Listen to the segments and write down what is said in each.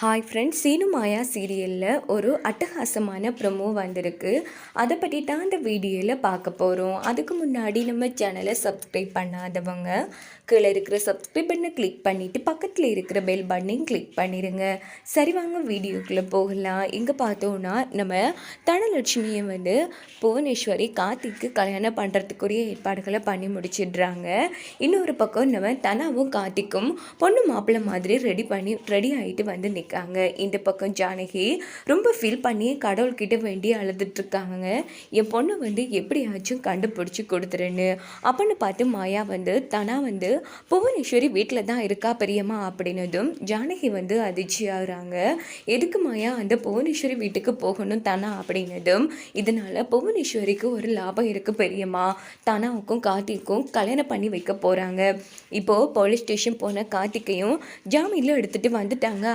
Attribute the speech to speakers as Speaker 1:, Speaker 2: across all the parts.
Speaker 1: Hi friends Seenu மாயா சீரியலில் ஒரு அட்டகாசமான ப்ரொமோ வந்திருக்கு. அதை பற்றி தான் அந்த வீடியோவில் பார்க்க போகிறோம் அதுக்கு முன்னாடி நம்ம சேனலை சப்ஸ்கிரைப் பண்ணாதவங்க கீழே இருக்கிற சப்ஸ்கிரைப் பண்ணை கிளிக் பண்ணிவிட்டு பக்கத்தில் இருக்கிற பெல் பட்டனையும் கிளிக் பண்ணிடுங்க சரி வாங்க வீடியோக்குள்ளே போகலாம். இங்கே பார்த்தோன்னா நம்ம தனலட்சுமியை வந்து புவனேஸ்வரி கார்த்திக்கு கல்யாணம் பண்ணுறதுக்குரிய ஏற்பாடுகளை பண்ணி முடிச்சிடுறாங்க. இன்னொரு பக்கம் நம்ம தனாவும் கார்த்திக்கும் பொண்ணு மாப்பிள்ளை மாதிரி ரெடி பண்ணி ரெடி ஆகிட்டு வந்து இருக்காங்க. இந்த பக்கம் ஜானகி ரொம்ப ஃபீல் பண்ணி கடவுள்கிட்ட வேண்டி அழுதுட்ருக்காங்க என் பொண்ணு வந்து எப்படியாச்சும் கண்டுபிடிச்சி கொடுத்துருன்னு அப்படின்னு பார்த்து மாயா வந்து தனா வந்து புவனேஸ்வரி வீட்டில் தான் இருக்கா பெரியம்மா அப்படின்னதும் ஜானகி வந்து அதிர்ச்சி ஆகுறாங்க. எதுக்கு மாயா அந்த புவனேஸ்வரி வீட்டுக்கு போகணும் தனா அப்படின்னதும் இதனால் புவனேஸ்வரிக்கு ஒரு லாபம் இருக்குது பெரியம்மா. தனாவுக்கும் கார்த்திக்கும் கல்யாணம் பண்ணி வைக்க போகிறாங்க இப்போது போலீஸ் ஸ்டேஷன் போன கார்த்திகையும் ஜாமீனில் எடுத்துகிட்டு வந்துட்டாங்க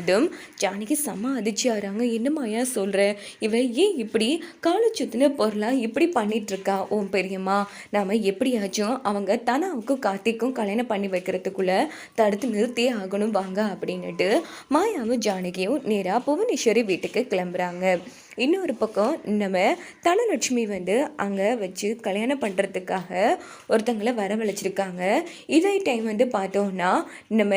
Speaker 1: அப்படின்னதும் ஜானகி செம்ம அதிர்ச்சி ஆகிறாங்க என்னம்மாயா சொல்கிற இவ ஏன் இப்படி காலச்சுத்தின பொருளாக இப்படி பண்ணிகிட்ருக்கா ஓம் பெரியம்மா நாம் எப்படியாச்சும் அவங்க தனாவுக்கும் கார்த்திக்கும் கல்யாணம் பண்ணி வைக்கிறதுக்குள்ளே தடுத்து நிறுத்தியே ஆகணும் வாங்க அப்படின்னுட்டு மாயாவும் ஜானகியும் நேராக புவனேஸ்வரி வீட்டுக்கு கிளம்புறாங்க. இன்னொரு பக்கம் நம்ம தனலட்சுமி வந்து அங்கே வச்சு கல்யாணம் பண்ணுறதுக்காக ஒருத்தங்களை வரவழைச்சிருக்காங்க. இதே டைம் வந்து பார்த்தோன்னா நம்ம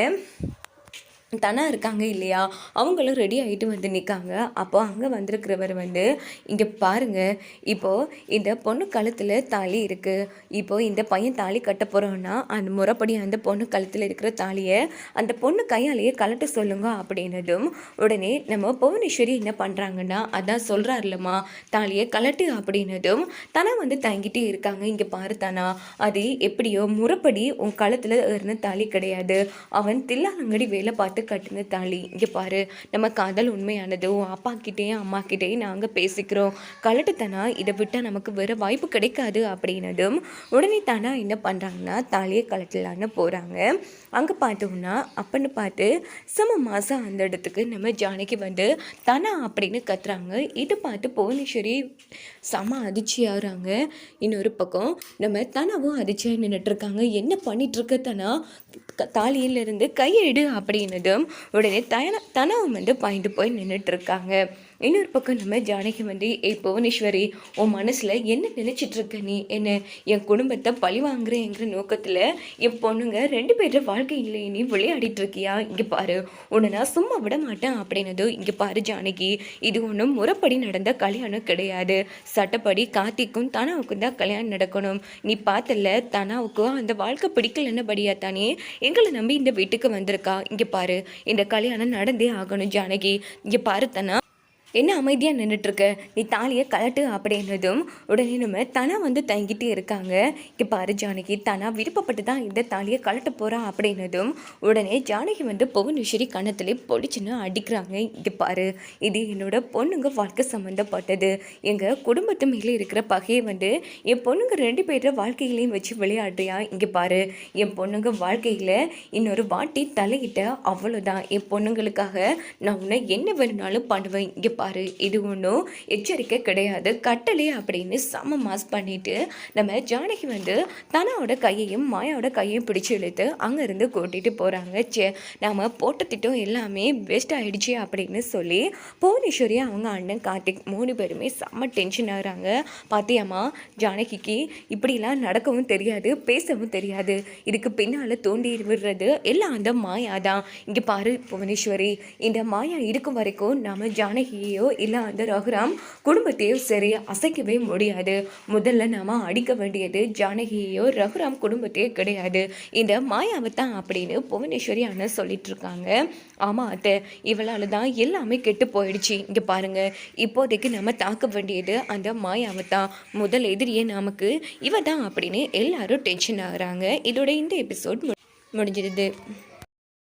Speaker 1: தனா இருக்காங்க இல்லையா? அவங்களும் ரெடி ஆகிட்டு வந்து நிற்காங்க அப்போ அங்கே வந்திருக்கிறவர் வந்து இங்கே பாருங்கள் இப்போது இந்த பொண்ணு கழுத்தில் தாலி இருக்குது இப்போது இந்த பையன் தாலி கட்ட போகிறோன்னா அந்த முறைப்படி அந்த பொண்ணு கழுத்தில் இருக்கிற தாலியை அந்த பொண்ணு கையாலேயே கலட்ட சொல்லுங்க அப்படின்னதும் உடனே நம்ம புவனேஸ்வரி என்ன பண்ணுறாங்கன்னா அதான் சொல்கிறாருலம்மா தாலியை கலட்டு அப்படின்னதும் தனா வந்து தங்கிட்டே இருக்காங்க. இங்கே பாரு தானா அது எப்படியோ முறைப்படி உன் கழுத்தில் இருந்த தாலி கிடையாது. அவன் தில்லாலங்கடி வேலை பார்த்து கட்டின தாலி. இங்கே பாரு நம்ம காதல் உண்மையானது. உன் அப்பா கிட்டேயும் அம்மா கிட்டேயும் நாங்கள் பேசிக்கிறோம். கலட்டுத்தனா இதை விட்டால் நமக்கு வேறு வாய்ப்பு கிடைக்காது அப்படின்னதும் உடனே தானா என்ன பண்ணுறாங்கன்னா தாலியை கலட்டலான்னு போகிறாங்க அங்கே பார்த்தோம்னா அப்பன்னு பார்த்து சம மாதம் அந்த இடத்துக்கு நம்ம ஜானகி வந்து தனா அப்படின்னு கத்துறாங்க. இதை பார்த்து புவனேஸ்வரி செம அதிர்ச்சியாகிறாங்க. இன்னொரு பக்கம் நம்ம தனாவும் அதிர்ச்சியாக நின்றுட்டுருக்காங்க என்ன பண்ணிகிட்ருக்க தனா? தாலியிலிருந்து கையெடு அப்படின்னதும் உடனே தன தனவும் வந்து பாயிண்ட் போய் நின்றுட்டுருக்காங்க இன்னொரு பக்கம் நம்ம ஜானகி வந்து ஏய் புவனேஸ்வரி உன் மனசில் என்ன நினச்சிட்ருக்க நீ? என்ன என் குடும்பத்தை பழி வாங்குறேங்கிற நோக்கத்தில் என் பொண்ணுங்க ரெண்டு பேர் வாழ்க்கையில் நீ விளையாடிட்டு இருக்கியா? இங்கே பாரு உன்னை நான் சும்மா விட மாட்டேன் அப்படின்னதும் இங்கே பாரு ஜானகி இது ஒன்றும் முறைப்படி நடந்த கல்யாணம் கிடையாது. சட்டப்படி கார்த்திக்கும் தனாவுக்கும் தான் கல்யாணம் நடக்கணும். நீ பார்த்தல தனாவுக்கும் அந்த வாழ்க்கை பிடிக்கலன்னு படியா தானே எங்களை நம்பி இந்த வீட்டுக்கு வந்திருக்கா? இங்கே பாரு இந்த கல்யாணம் நடந்தே ஆகணும் ஜானகி. இங்கே பாரு தனா என்ன அமைதியாக நின்றுட்டுருக்க நீ தாலியை கலட்டு அப்படின்னதும் உடனே நம்ம தனா வந்து தங்கிட்டே இருக்காங்க. இங்கே பாரு ஜானகி தனா விருப்பப்பட்டு தான் இந்த தாலியை கலட்ட போகிறா அப்படின்னதும் உடனே ஜானகி வந்து புவனேஸ்வரி கணத்துல பொடிச்சுன்னு அடிக்கிறாங்க. இங்கே பாரு இது என்னோட பொண்ணுங்க வாழ்க்கை சம்மந்தப்பட்டது எங்கள் குடும்பத்து மேலே இருக்கிற பகையை வந்து என் பொண்ணுங்க ரெண்டு பேர வாழ்க்கைகளையும் வச்சு விளையாடுறியா? இங்கே பாரு என் பொண்ணுங்க வாழ்க்கையில் இன்னொரு வாட்டி தலையிட்ட அவ்வளோதான் என் பொண்ணுங்களுக்காக நான் உன்னை என்ன வேணும்னாலும் பண்ணுவேன். இங்கே பாரு இது ஒன்றும் எச்சரிக்கை கிடையாது. கட்டளை அப்படின்னு செம மாஸ் பண்ணிட்டு நம்ம ஜானகி வந்து தனாவோட கையையும் மாயாவோட கையையும் பிடிச்சி இழுத்து அங்கேருந்து கூட்டிகிட்டு போகிறாங்க சே நாம் போட்ட திட்டம் எல்லாமே பெஸ்ட் ஆகிடுச்சு அப்படின்னு சொல்லி புவனேஸ்வரி அவங்க அண்ணன் கார்த்திக் மூணு பேருமே செம்ம டென்ஷன் ஆகுறாங்க பாத்தியாம்மா ஜானகிக்கு இப்படிலாம் நடக்கவும் தெரியாது பேசவும் தெரியாது. இதுக்கு பின்னால் தோண்டி விடுறது எல்லாம் அந்த மாயா தான் இங்கே பாரு புவனேஸ்வரி இந்த மாயா இருக்கும் வரைக்கும் நாம் ஜானகியை குடும்பத்தையோ இல்லை அந்த ரகுராம் குடும்பத்தையோ சரி அசைக்கவே முடியாது. முதல்ல நாம அடிக்க வேண்டியது ஜானகியையோ ரகுராம் குடும்பத்தையோ கிடையாது. இந்த மாயாவை தான் அப்படின்னு புவனேஸ்வரி அண்ணன் சொல்லிட்டு இருக்காங்க. ஆமாம் அத்தை இவளால் தான் எல்லாமே கெட்டு போயிடுச்சு. இங்கே பாருங்க இப்போதைக்கு நம்ம தாக்க வேண்டியது அந்த மாயாவை தான் முதல் எதிரியே நமக்கு இவ தான் அப்படின்னு எல்லாரும் டென்ஷன் ஆகுறாங்க. இதோட இந்த எபிசோட் முடிஞ்சிருது